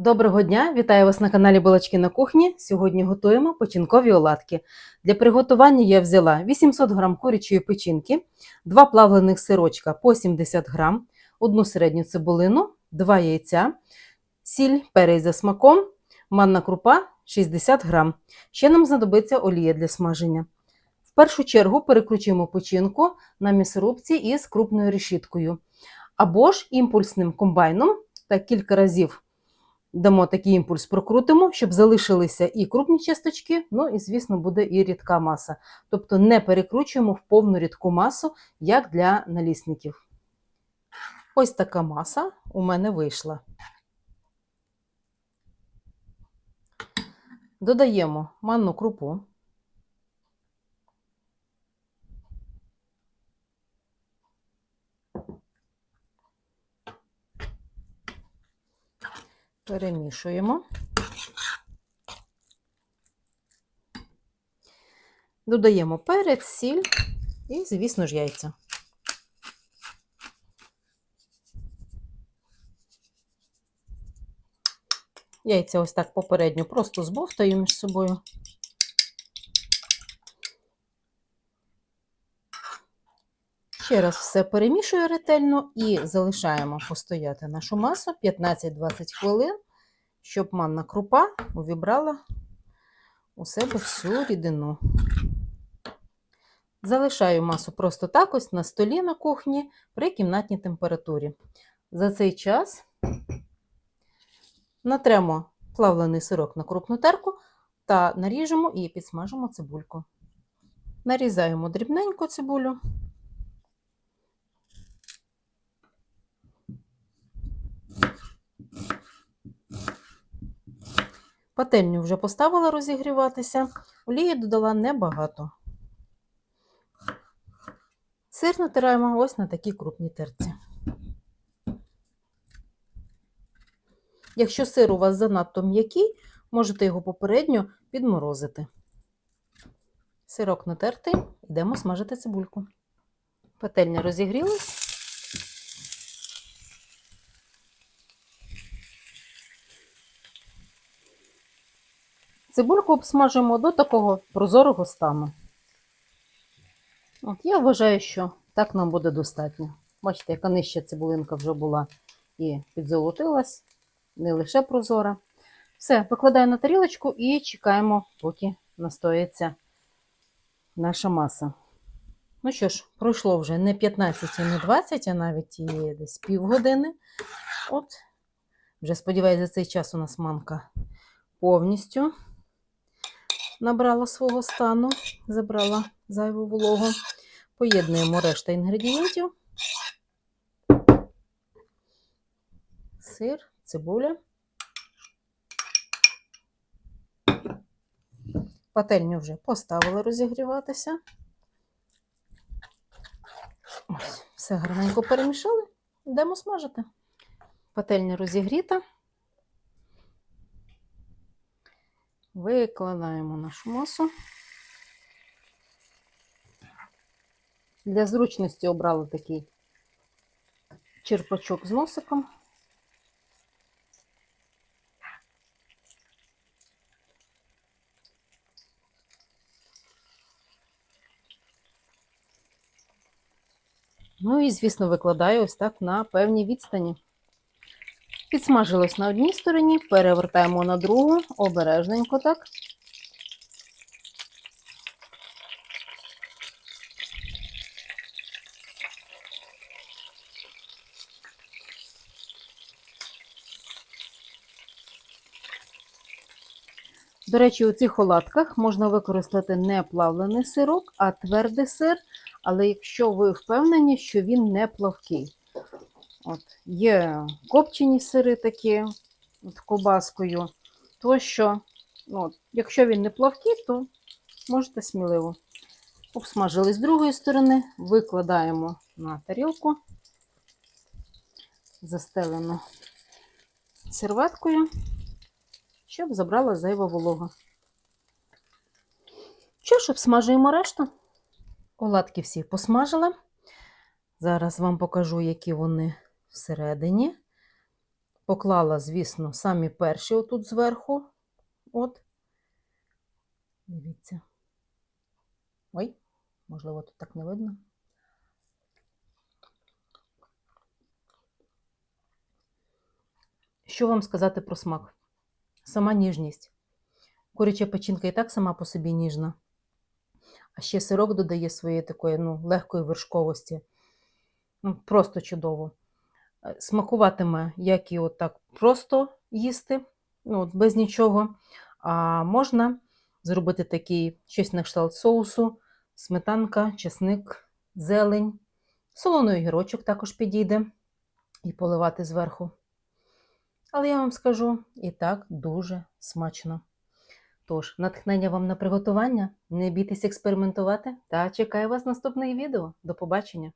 Доброго дня! Вітаю вас на каналі Балачки на кухні. Сьогодні готуємо печінкові оладки. Для приготування я взяла 800 г курячої печінки, 2 плавлених сирочка по 70 г, одну середню цибулину, 2 яйця, сіль, перець за смаком, манна крупа 60 г. Ще нам знадобиться олія для смаження. В першу чергу перекручуємо печінку на м'ясорубці із крупною решіткою або ж імпульсним комбайном та кілька разів дамо такий імпульс, прокрутимо, щоб залишилися і крупні часточки, ну і, звісно, буде і рідка маса. Тобто не перекручуємо в повну рідку масу, як для налісників. Ось така маса у мене вийшла. Додаємо манну крупу. Перемішуємо. Додаємо перець, сіль і, звісно ж, яйця. Яйця ось так попередньо просто збовтаю між собою. Ще раз все перемішую ретельно і залишаємо постояти нашу масу 15-20 хвилин, щоб манна крупа увібрала у себе всю рідину. Залишаю масу просто так ось на столі на кухні при кімнатній температурі. За цей час натремо плавлений сирок на крупну терку та наріжемо і підсмажимо цибульку. Нарізаємо дрібненько цибулю. Пательню вже поставила розігріватися, олії додала небагато. Сир натираємо ось на такій крупній терці. Якщо сир у вас занадто м'який, можете його попередньо підморозити. Сирок натертий, йдемо смажити цибульку. Пательня розігрілась. Цибульку обсмажуємо до такого прозорого стану. От Я вважаю, що так нам буде достатньо. Бачите, яка нижча цибулинка вже була і підзолотилась, не лише прозора. Все, викладаю на тарілочку і чекаємо, поки настоїться наша маса. Ну що ж, пройшло вже не 15 і не 20, а навіть і десь півгодини. От, вже сподіваюся, за цей час у нас манка повністю набрала свого стану, забрала зайву вологу. Поєднуємо решта інгредієнтів. Сир, цибуля. Пательню вже поставила розігріватися. Ось, все гарненько перемішали. Йдемо смажити. Пательня розігріта. Викладаємо нашу масу. Для зручності обрала такий черпачок з носиком. Ну і, звісно, викладаю ось так на певній відстані. Підсмажилось на одній стороні, перевертаємо на другу, обережненько так. До речі, у цих оладках можна використати не плавлений сирок, а твердий сир, але якщо ви впевнені, що він не плавкий. От, Є копчені сири такі от, кобаскою, то що, ну, от, якщо він не плавкий, то можете сміливо. Обсмажили з другої сторони, викладаємо на тарілку, застелено серветкою, щоб забрала зайва волога. Що ж, обсмажуємо решту. Оладки всі посмажила. Зараз вам покажу, які вони всередині. Поклала, звісно, самі перші отут зверху. От. Дивіться. Ой, можливо, тут так не видно. Що вам сказати про смак? Сама ніжність. Куряча печінка і так сама по собі ніжна. А ще сирок додає своєї такої ну, легкої вершковості. Ну, просто чудово. Е, Смакуватиме, як і отак просто їсти, ну, от без нічого. А можна зробити такий щось на кшталт соусу, сметанка, чесник, зелень, солоний огірочок також підійде і поливати зверху. Але я вам скажу, і так дуже смачно. Тож, натхнення вам на приготування, не бійтесь експериментувати та чекаю вас наступне відео. До побачення!